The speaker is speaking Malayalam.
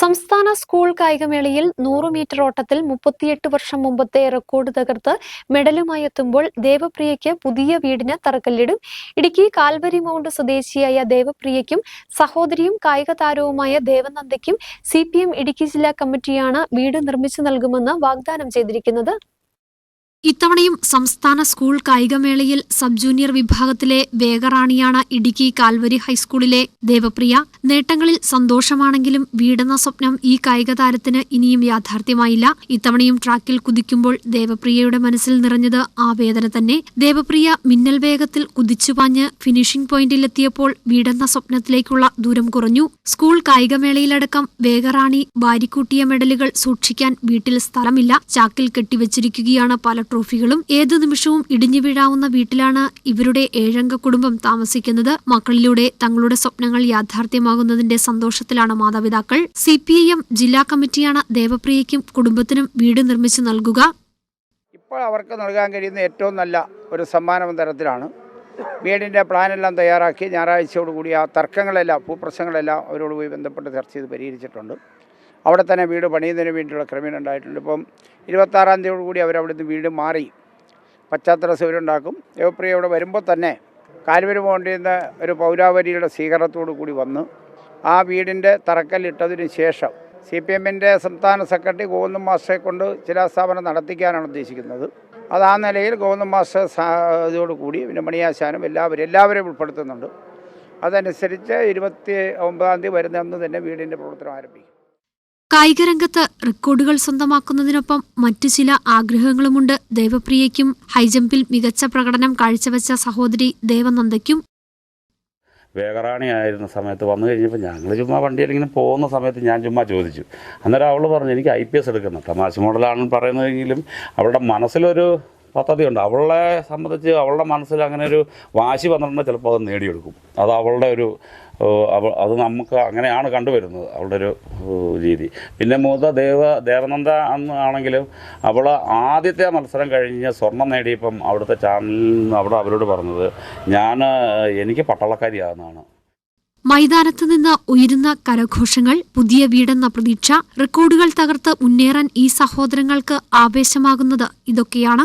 സംസ്ഥാന സ്കൂൾ കായികമേളയിൽ നൂറ് മീറ്റർ ഓട്ടത്തിൽ മുപ്പത്തിയെട്ട് വർഷം മുമ്പത്തെ റെക്കോർഡ് തകർത്ത് മെഡലുമായി എത്തുമ്പോൾ ദേവപ്രിയയ്ക്ക് പുതിയ വീടിന് തറക്കല്ലിടും. ഇടുക്കി കാൽവരി മൗണ്ട് സ്വദേശിയായ ദേവപ്രിയയ്ക്കും സഹോദരിയും കായിക താരവുമായ ദേവനന്ദയ്ക്കും സി ഇടുക്കി ജില്ലാ കമ്മിറ്റിയാണ് വീട് നിർമ്മിച്ചു നൽകുമെന്ന് വാഗ്ദാനം ചെയ്തിരിക്കുന്നത്. ഇത്തവണയും സംസ്ഥാന സ്കൂൾ കായികമേളയിൽ സബ് ജൂനിയർ വിഭാഗത്തിലെ വേഗറാണിയാണ് ഇടുക്കി കാൽവരി ഹൈസ്കൂളിലെ ദേവപ്രിയ. നേട്ടങ്ങളിൽ സന്തോഷമാണെങ്കിലും വീടെന്ന സ്വപ്നം ഈ കായിക താരത്തിന് ഇനിയും യാഥാർത്ഥ്യമായില്ല. ഇത്തവണയും ട്രാക്കിൽ കുതിക്കുമ്പോൾ ദേവപ്രിയയുടെ മനസ്സിൽ നിറഞ്ഞത് ആ വേദന തന്നെ. ദേവപ്രിയ മിന്നൽ വേഗത്തിൽ കുതിച്ചുപാഞ്ഞ് ഫിനിഷിംഗ് പോയിന്റിലെത്തിയപ്പോൾ വീടെന്ന സ്വപ്നത്തിലേക്കുള്ള ദൂരം കുറഞ്ഞു. സ്കൂൾ കായികമേളയിലടക്കം വേഗറാണി വാരിക്കൂട്ടിയ മെഡലുകൾ സൂക്ഷിക്കാൻ വീട്ടിൽ സ്ഥലമില്ല. ചാക്കിൽ കെട്ടിവച്ചിരിക്കുകയാണ് പല ട്രോഫികളും. ഏതു നിമിഷവും ഇടിഞ്ഞു വീഴാവുന്ന വീട്ടിലാണ് ഇവരുടെ ഏഴംഗ കുടുംബം താമസിക്കുന്നത്. മക്കളിലൂടെ തങ്ങളുടെ സ്വപ്നങ്ങൾ യാഥാർത്ഥ്യമാകുന്നതിന്റെ സന്തോഷത്തിലാണ് മാതാപിതാക്കൾ. സി പി ഐ എം ജില്ലാ കമ്മിറ്റിയാണ് ദേവപ്രിയയ്ക്കും കുടുംബത്തിനും വീട് നിർമ്മിച്ചു നൽകുക. ഇപ്പോൾ അവർക്ക് നൽകാൻ കഴിയുന്ന ഏറ്റവും നല്ല ഒരു സമ്മാനം തരത്തിലാണ്. വീടിന്റെ പ്ലാനെല്ലാം തയ്യാറാക്കി ഞായറാഴ്ചയോടുകൂടി ആ തർക്കങ്ങളെല്ലാം ഭൂപ്രശ്നങ്ങളെല്ലാം അവരോട് പോയി ബന്ധപ്പെട്ട് ചർച്ച ചെയ്ത് പരിഹരിച്ചിട്ടുണ്ട്. അവിടെ തന്നെ വീട് പണിയുന്നതിന് വേണ്ടിയുള്ള ക്രമീകരണം ഉണ്ടായിട്ടുണ്ട്. ഇപ്പം ഇരുപത്താറാം തീയതിയോടുകൂടി അവരവിടുന്ന് വീട് മാറി പശ്ചാത്തല സൗകര്യം ഉണ്ടാക്കും. ദേവപ്രിയ ഇവിടെ വരുമ്പോൾ തന്നെ കാൽവരി പോകേണ്ടിയിരുന്ന ഒരു പൗരാവലിയുടെ സ്വീകരണത്തോടു കൂടി വന്ന്. ആ വീടിന്റെ തറക്കല്ലിട്ടതിന് ശേഷം സി പി എമ്മിന്റെ സംസ്ഥാന സെക്രട്ടറി ഗോവിന്ദൻ മാസ്റ്ററെ കൊണ്ട് ശിലാസ്ഥാപനം നടത്തിക്കാനാണ് ഉദ്ദേശിക്കുന്നത്. അത് ആ നിലയിൽ ഗോവിന്ദൻ മാസ്റ്റർ ഇതോടുകൂടി പിന്നെ മണിയാശാനും എല്ലാവരും എല്ലാവരെയും ഉൾപ്പെടുത്തുന്നുണ്ട്. അതനുസരിച്ച് ഇരുപത്തി ഒമ്പതാം തീയതി വരുന്ന അന്ന് തന്നെ വീടിന്റെ പ്രവർത്തനം ആരംഭിക്കും. കായികരംഗത്ത് റെക്കോർഡുകൾ സ്വന്തമാക്കുന്നതിനൊപ്പം മറ്റു ചില ആഗ്രഹങ്ങളുമുണ്ട്. ദേവപ്രിയയ്ക്കും ഹൈജമ്പിൽ മികച്ച പ്രകടനം കാഴ്ചവെച്ച സഹോദരി ദേവനന്ദയ്ക്കും. വേഗറാണി ആയിരുന്ന സമയത്ത് വന്നു കഴിഞ്ഞപ്പോൾ ഞങ്ങൾ ചുമ്മാ വണ്ടിയിൽ പോകുന്ന സമയത്ത് ഞാൻ ചുമ്മാ ചോദിച്ചു. അന്നേരം അവൾ പറഞ്ഞു എനിക്ക് ഐ പി എസ് എടുക്കണം. തമാശ മോഡലാണെന്ന് പറയുന്നതെങ്കിലും അവളുടെ മനസ്സിലൊരു പദ്ധതിയുണ്ട്. അവളെ സംബന്ധിച്ച് അവളുടെ മനസ്സിൽ അങ്ങനെ ഒരു വാശി വന്നിട്ടുണ്ടെങ്കിൽ ചിലപ്പോൾ അത് നേടിയെടുക്കും. അത് അവളുടെ ഒരു അത് നമുക്ക് അങ്ങനെയാണ് കണ്ടുവരുന്നത് അവളുടെ ഒരു രീതി. പിന്നെ മൂത്ത ദേവ ദേവനന്ദ അന്ന് ആണെങ്കിലും അവൾ ആദ്യത്തെ മത്സരം കഴിഞ്ഞ് സ്വർണം നേടിയപ്പം അവിടുത്തെ ചാനലിൽ നിന്ന് അവിടെ അവരോട് പറഞ്ഞത് ഞാൻ എനിക്ക് പട്ടാളക്കാരിയാകുന്നതാണ് മൈതാനത്ത് നിന്ന് ഉയരുന്ന കരഘോഷങ്ങൾ പുതിയ വീടെന്ന പ്രതീക്ഷ റെക്കോർഡുകൾ തകർത്ത് മുന്നേറാൻ ഈ സഹോദരങ്ങൾക്ക് ആവേശമാകുന്നത് ഇതൊക്കെയാണ്.